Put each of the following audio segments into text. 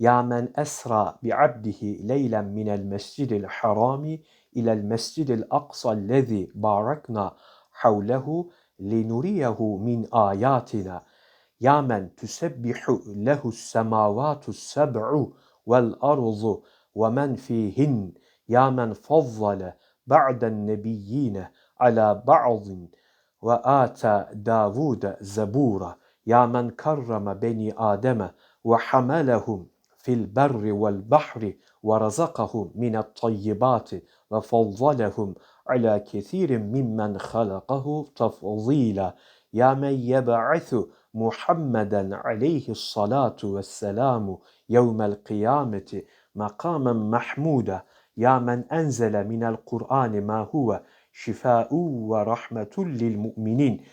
يا من أسرى بعبده ليلا من المسجد الحرام إلى المسجد الأقصى الذي باركنا حوله لنريه من آياتنا. يا من تسبح له السماوات السبع والأرض ومن فيهن. يا من فضل بعد النبيين على بعض وآتى داود زبورا يا من كرم بني آدم وحملهم في البر والبحر ورزقهم من الطيبات وفضلهم على كثير ممن خلقه تفضيلا. يا من يبعث محمدا عليه الصلاة والسلام يوم القيامة مقاما محمودا. يا من أنزل من القرآن ما هو؟ شفاء ورحمة للمؤمنين.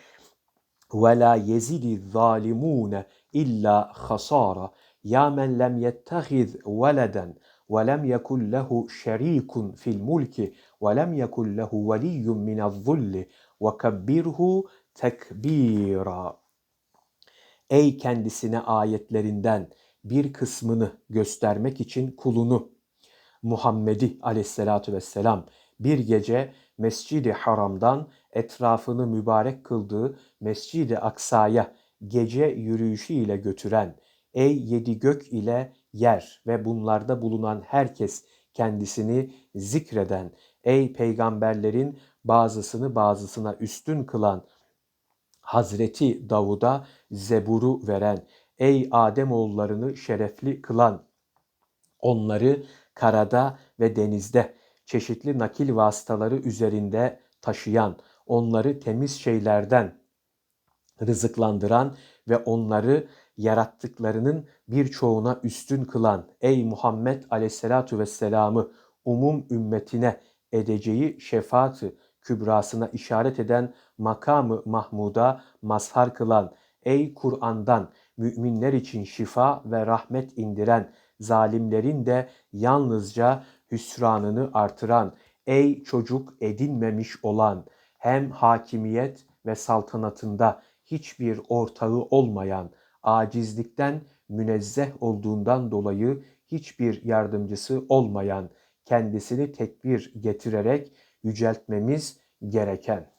Ve la yezidi zalimune illa hasara. Ya men lem yettehiz veleden ve lem yekun lehu şerikun fil mulki ve lem yekun lehu veliyyun minez zulli ve kebbirhu tekbira. Ey kendisine ayetlerinden bir kısmını göstermek için kulunu Muhammed'i aleyhissalatu vesselam bir gece Mescid-i Haram'dan etrafını mübarek kıldığı Mescid-i Aksa'ya gece yürüyüşü ile götüren ey yedi gök ile yer ve bunlarda bulunan herkes kendisini zikreden ey peygamberlerin bazısını bazısına üstün kılan Hazreti Davud'a zeburu veren, ey Adem oğullarını şerefli kılan, onları karada ve denizde çeşitli nakil vasıtaları üzerinde taşıyan, onları temiz şeylerden rızıklandıran ve onları yarattıklarının birçoğuna üstün kılan ey Muhammed aleyhissalatu vesselam'ı umum ümmetine edeceği şefaatı kübrasına işaret eden makamı Mahmud'a mazhar kılan, ey Kur'an'dan müminler için şifa ve rahmet indiren, zalimlerin de yalnızca hüsranını artıran, ey çocuk edinmemiş olan, hem hakimiyet ve saltanatında hiçbir ortağı olmayan, acizlikten münezzeh olduğundan dolayı hiçbir yardımcısı olmayan, kendisini tekbir getirerek yüceltmemiz gereken